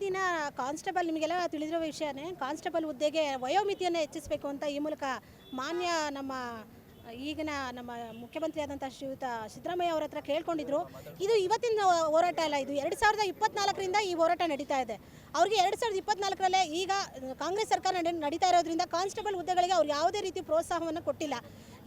ದಿನ ಕಾನ್ಸ್ಟೇಬಲ್, ನಿಮಗೆಲ್ಲ ತಿಳಿದಿರೋ ವಿಷಯನೇ, ಕಾನ್ಸ್ಟೇಬಲ್ ಹುದ್ದೆಗೆ ವಯೋಮಿತಿಯನ್ನು ಹೆಚ್ಚಿಸಬೇಕು ಅಂತ ಈ ಮೂಲಕ ಮಾನ್ಯ ನಮ್ಮ ಈಗಿನ ನಮ್ಮ ಮುಖ್ಯಮಂತ್ರಿ ಆದಂಥ ಶ್ರೀಯುತ ಸಿದ್ದರಾಮಯ್ಯ ಅವರ ಹತ್ರ ಕೇಳ್ಕೊಂಡಿದ್ರು. ಇದು ಇವತ್ತಿನ ಹೋರಾಟ ಅಲ್ಲ, ಇದು ಎರಡು ಸಾವಿರದ ಇಪ್ಪತ್ನಾಲ್ಕರಿಂದ ಈ ಹೋರಾಟ ನಡೀತಾ ಇದೆ. ಅವ್ರಿಗೆ ಎರಡು ಸಾವಿರದ ಇಪ್ಪತ್ನಾಲ್ಕರಲ್ಲೇ ಈಗ ಕಾಂಗ್ರೆಸ್ ಸರ್ಕಾರ ನಡೆ- ನಡೀತಾ ಇರೋದ್ರಿಂದ ಕಾನ್ಸ್ಟೇಬಲ್ ಹುದ್ದೆಗಳಿಗೆ ಅವ್ರು ಯಾವುದೇ ರೀತಿ ಪ್ರೋತ್ಸಾಹವನ್ನು ಕೊಟ್ಟಿಲ್ಲ.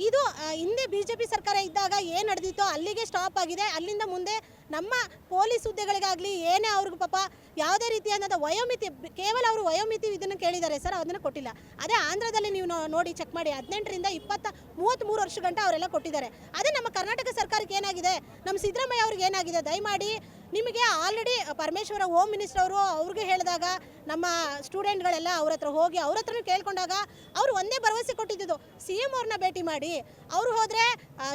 ಇದು ಹಿಂದೆ ಬಿ ಜೆ ಪಿ ಸರ್ಕಾರ ಇದ್ದಾಗ ಏನು ನಡೆದಿತ್ತೋ ಅಲ್ಲಿಗೆ ಸ್ಟಾಪ್ ಆಗಿದೆ. ಅಲ್ಲಿಂದ ಮುಂದೆ ನಮ್ಮ ಪೊಲೀಸ್ ಹುದ್ದೆಗಳಿಗಾಗಲಿ ಏನೇ ಅವ್ರಿಗೆ ಪಾಪ ಯಾವುದೇ ರೀತಿಯಾದ ವಯೋಮಿತಿ, ಕೇವಲ ಅವರು ವಯೋಮಿತಿ ಇದನ್ನು ಕೇಳಿದ್ದಾರೆ ಸರ್, ಅದನ್ನು ಕೊಟ್ಟಿಲ್ಲ. ಅದೇ ಆಂಧ್ರದಲ್ಲಿ ನೀವು ನೋಡಿ ಚೆಕ್ ಮಾಡಿ, ಹದಿನೆಂಟರಿಂದ ಇಪ್ಪತ್ತ ಮೂವತ್ತ್ಮೂರು ವರ್ಷ ಗಂಟ ಅವರೆಲ್ಲ ಕೊಟ್ಟಿದ್ದಾರೆ. ಅದೇ ನಮ್ಮ ಕರ್ನಾಟಕ ಸರ್ಕಾರಕ್ಕೆ ಏನಾಗಿದೆ? ನಮ್ಮ ಸಿದ್ದರಾಮಯ್ಯ ಅವ್ರಿಗೆ ಏನಾಗಿದೆ? ದಯಮಾಡಿ ನಿಮಗೆ ಆಲ್ರೆಡಿ ಪರಮೇಶ್ವರ ಹೋಮ್ ಮಿನಿಸ್ಟರ್ ಅವರು ಅವ್ರಿಗೆ ಹೇಳಿದಾಗ ನಮ್ಮ ಸ್ಟೂಡೆಂಟ್ಗಳೆಲ್ಲ ಅವ್ರ ಹತ್ರ ಹೋಗಿ ಅವ್ರ ಹತ್ರ ಕೇಳ್ಕೊಂಡಾಗ ಅವರು ಒಂದೇ ಭರವಸೆ ಕೊಟ್ಟಿದ್ದು ಸಿ ಎಂ ಅವ್ರನ್ನ ಭೇಟಿ ಮಾಡಿ. ಅವರು ಹೋದರೆ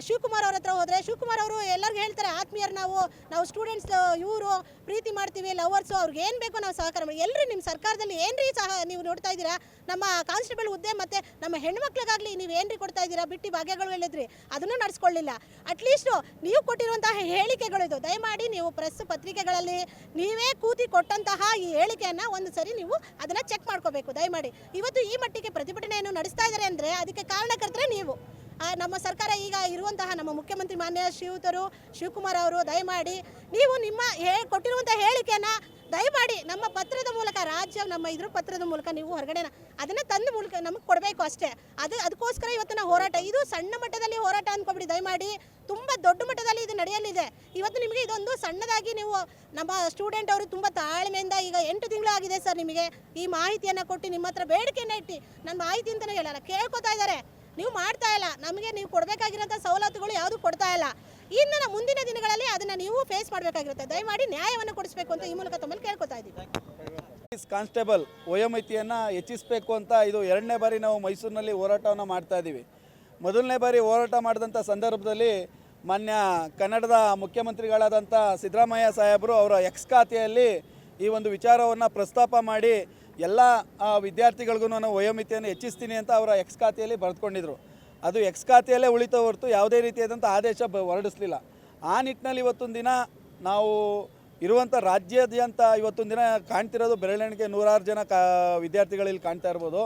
ಶಿವಕುಮಾರ್ ಅವ್ರ ಹತ್ರ ಹೋದರೆ, ಶಿವಕುಮಾರ್ ಅವರು ಎಲ್ಲರಿಗೂ ಹೇಳ್ತಾರೆ, ಆತ್ಮೀಯರು ನಾವು ನಾವು ಸ್ಟೂಡೆಂಟ್ಸ್ ಇವರು ಪ್ರೀತಿ ಮಾಡ್ತೀವಿ ಲವರ್ಸು ಅವ್ರಿಗೆ ಏನು ಬೇಕೋ ನಾವು ಸಹಕಾರ ಮಾಡಿ. ಎಲ್ಲರೂ ನಿಮ್ಮ ಸರ್ಕಾರದಲ್ಲಿ ಏನ್ರಿ ಸಹ ನೀವು ನೋಡ್ತಾ ಇದ್ದೀರಾ? ನಮ್ಮ ಕಾನ್ಸ್ಟೇಬಲ್ ಹುದ್ದೆ ಮತ್ತು ನಮ್ಮ ಹೆಣ್ಮಕ್ಳಿಗಾಗಲಿ ನೀವು ಏನ್ರಿ ಕೊಡ್ತಾ ಇದ್ದೀರಾ? ಬಿಟ್ಟು ಭಾಗ್ಯಗಳು ಹೇಳಿದ್ರಿ. ಅದನ್ನು ನಡೆಸ್ಕೊಳ್ಳಿಲ್ಲ. ಅಟ್ಲೀಸ್ಟು ನೀವು ಕೊಟ್ಟಿರುವಂತಹ ಹೇಳಿಕೆಗಳಿದು ದಯಮಾಡಿ ನೀವು ಪ್ರೆಸ್ ಪತ್ರಿಕೆಗಳಲ್ಲಿ ನೀವೇ ಕೂತಿ ಕೊಟ್ಟಂತಹ ಈ ಹೇಳಿಕೆಯನ್ನು ಒಂದು ಸರಿ ನೀವು ಅದನ್ನು ಚೆಕ್ ಮಾಡ್ಕೋಬೇಕು. ದಯಮಾಡಿ. ಇವತ್ತು ಈ ಮಟ್ಟಿಗೆ ಪ್ರತಿಭಟನೆಯನ್ನು ನಡೆಸ್ತಾ ಇದ್ದಾರೆ ಅಂದರೆ ಅದಕ್ಕೆ ಕಾರಣಕರ್ತರೆ ನೀವು. ನಮ್ಮ ಸರ್ಕಾರ ಈಗ ಇರುವಂತಹ ನಮ್ಮ ಮುಖ್ಯಮಂತ್ರಿ ಮಾನ್ಯ ಶ್ರೀಯುತರು, ಶಿವಕುಮಾರ್ ಅವರು, ದಯಮಾಡಿ ನೀವು ನಿಮ್ಮ ಹೇ ಕೊಟ್ಟಿರುವಂಥ ಹೇಳಿಕೆಯನ್ನು ದಯಮಾಡಿ ನಮ್ಮ ಪತ್ರದ ನಮ್ಮ ಇದ್ರ ಪತ್ರದ ಮೂಲಕ ನೀವು ಹೊರಗಡೆ ಅದನ್ನು ತಂದು ಮೂಲಕ ನಮಗೆ ಕೊಡಬೇಕು ಅಷ್ಟೇ. ಅದು ಅದಕ್ಕೋಸ್ಕರ ಇವತ್ತಿನ ಹೋರಾಟ, ಇದು ಸಣ್ಣ ಮಟ್ಟದಲ್ಲಿ ಹೋರಾಟ ಅಂದ್ಕೊಬಿಡಿ ದಯಮಾಡಿ ತುಂಬ ದೊಡ್ಡ ಮಟ್ಟದಲ್ಲಿ ಇದು ನಡೆಯಲಿದೆ. ಇವತ್ತು ನಿಮಗೆ ಇದೊಂದು ಸಣ್ಣದಾಗಿ ನೀವು ನಮ್ಮ ಸ್ಟೂಡೆಂಟ್ ಅವರು ತುಂಬ ತಾಳ್ಮೆಯಿಂದ ಈಗ ಎಂಟು ತಿಂಗಳು ಆಗಿದೆ ಸರ್ ನಿಮಗೆ. ಈ ಮಾಹಿತಿಯನ್ನು ಕೊಟ್ಟು ನಿಮ್ಮ ಹತ್ರ ಬೇಡಿಕೆಯನ್ನು ಇಟ್ಟು ನನ್ನ ಮಾಹಿತಿ ಅಂತಲೇ ಹೇಳಲ್ಲ, ಕೇಳ್ಕೊತಾ ಇದ್ದಾರೆ. ನೀವು ಮಾಡ್ತಾ ಇಲ್ಲ, ನಮಗೆ ನೀವು ಕೊಡಬೇಕಾಗಿರೋಂಥ ಸವಲತ್ತುಗಳು ಯಾವುದು ಕೊಡ್ತಾ ಇಲ್ಲ. ಇನ್ನು ಮುಂದಿನ ದಿನಗಳಲ್ಲಿ ಅದನ್ನು ನೀವು ಫೇಸ್ ಮಾಡಬೇಕಾಗಿರುತ್ತೆ. ದಯಮಾಡಿ ನ್ಯಾಯವನ್ನು ಕೊಡಿಸ್ಬೇಕು ಅಂತ ಈ ಮೂಲಕ ತಮ್ಮಲ್ಲಿ ಕೇಳ್ಕೊತಾ ಇದ್ದೀವಿ. ಕಾನ್ಸ್ಟೇಬಲ್ ವಯೋಮಿತಿಯನ್ನು ಹೆಚ್ಚಿಸಬೇಕು ಅಂತ ಇದು ಎರಡನೇ ಬಾರಿ ನಾವು ಮೈಸೂರಿನಲ್ಲಿ ಹೋರಾಟವನ್ನು ಮಾಡ್ತಾ ಇದ್ದೀವಿ. ಮೊದಲನೇ ಬಾರಿ ಹೋರಾಟ ಮಾಡಿದಂಥ ಸಂದರ್ಭದಲ್ಲಿ ಮಾನ್ಯ ಕನ್ನಡದ ಮುಖ್ಯಮಂತ್ರಿಗಳಾದಂಥ ಸಿದ್ದರಾಮಯ್ಯ ಸಾಹೇಬರು ಅವರ ಎಕ್ಸ್ ಖಾತೆಯಲ್ಲಿ ಈ ಒಂದು ವಿಚಾರವನ್ನು ಪ್ರಸ್ತಾಪ ಮಾಡಿ ಎಲ್ಲ ವಿದ್ಯಾರ್ಥಿಗಳಿಗೂ ನಾನು ವಯೋಮಿತಿಯನ್ನು ಹೆಚ್ಚಿಸ್ತೀನಿ ಅಂತ ಅವರ ಎಕ್ಸ್ ಖಾತೆಯಲ್ಲಿ ಬರೆದುಕೊಂಡಿದ್ರು. ಅದು ಎಕ್ಸ್ ಖಾತೆಯಲ್ಲೇ ಉಳಿತ ಹೊರತು ಯಾವುದೇ ರೀತಿಯಾದಂಥ ಆದೇಶ ಹೊರಡಿಸಲಿಲ್ಲ. ಆ ನಿಟ್ಟಿನಲ್ಲಿ ಇವತ್ತೊಂದು ದಿನ ನಾವು ಇರುವಂಥ ರಾಜ್ಯಾದ್ಯಂತ ಇವತ್ತೊಂದು ದಿನ ಕಾಣ್ತಿರೋದು ಬೆರಳೆಣಿಕೆ ನೂರಾರು ಜನ ಕಾ ವಿದ್ಯಾರ್ಥಿಗಳಲ್ಲಿ ಕಾಣ್ತಾ ಇರ್ಬೋದು.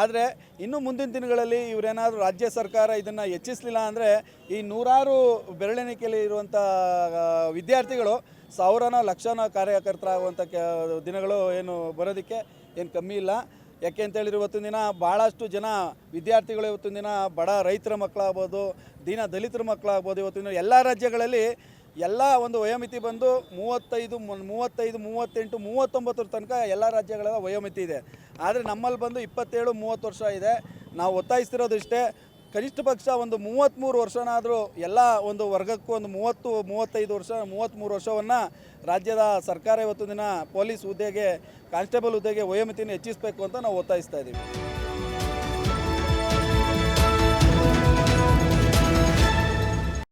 ಆದರೆ ಇನ್ನು ಮುಂದಿನ ದಿನಗಳಲ್ಲಿ ಇವರೇನಾದರೂ ರಾಜ್ಯ ಸರ್ಕಾರ ಇದನ್ನು ಹೆಚ್ಚಿಸಲಿಲ್ಲ ಅಂದರೆ ಈ ನೂರಾರು ಬೆರಳೆಣಿಕೆಯಲ್ಲಿ ಇರುವಂಥ ವಿದ್ಯಾರ್ಥಿಗಳು ಸಾವಿರನೋ ಲಕ್ಷನೋ ಕಾರ್ಯಕರ್ತರಾಗುವಂಥ ಕೆ, ದಿನಗಳು ಏನು ಬರೋದಕ್ಕೆ ಏನು ಕಮ್ಮಿ ಇಲ್ಲ. ಯಾಕೆ ಅಂತೇಳಿದ್ರೆ ಇವತ್ತಿನ ದಿನ ಭಾಳಷ್ಟು ಜನ ವಿದ್ಯಾರ್ಥಿಗಳು ಇವತ್ತಿನ ದಿನ ಬಡ ರೈತರ ಮಕ್ಕಳಾಗ್ಬೋದು, ದೀನ ದಲಿತರ ಮಕ್ಕಳಾಗ್ಬೋದು ಇವತ್ತಿನ ಎಲ್ಲ ರಾಜ್ಯಗಳಲ್ಲಿ ಎಲ್ಲ ಒಂದು ವಯೋಮಿತಿ ಬಂದು ಮೂವತ್ತೈದು ಮೂವತ್ತೈದು, ಮೂವತ್ತೆಂಟು, ಮೂವತ್ತೊಂಬತ್ತರ ತನಕ ಎಲ್ಲ ರಾಜ್ಯಗಳ ವಯೋಮಿತಿ ಇದೆ. ಆದರೆ ನಮ್ಮಲ್ಲಿ ಬಂದು ಇಪ್ಪತ್ತೇಳು, ಮೂವತ್ತು ವರ್ಷ ಇದೆ. ನಾವು ಒತ್ತಾಯಿಸ್ತಿರೋದು ಇಷ್ಟೇ ಕನಿಷ್ಠ ಪಕ್ಷ ಒಂದು ಮೂವತ್ತ್ಮೂರು ವರ್ಷನಾದರೂ ಎಲ್ಲ ಒಂದು ವರ್ಗಕ್ಕೂ ಒಂದು ಮೂವತ್ತು, ಮೂವತ್ತೈದು ವರ್ಷ ಮೂವತ್ತ್ಮೂರು ವರ್ಷವನ್ನು ರಾಜ್ಯದ ಸರ್ಕಾರ ಇವತ್ತು ದಿನ ಪೊಲೀಸ್ ಹುದ್ದೆಗೆ, ಕಾನ್ಸ್ಟೇಬಲ್ ಹುದ್ದೆಗೆ ವಯೋಮಿತಿಯನ್ನು ಹೆಚ್ಚಿಸಬೇಕು ಅಂತ ನಾವು ಒತ್ತಾಯಿಸ್ತಾ ಇದ್ದೀವಿ.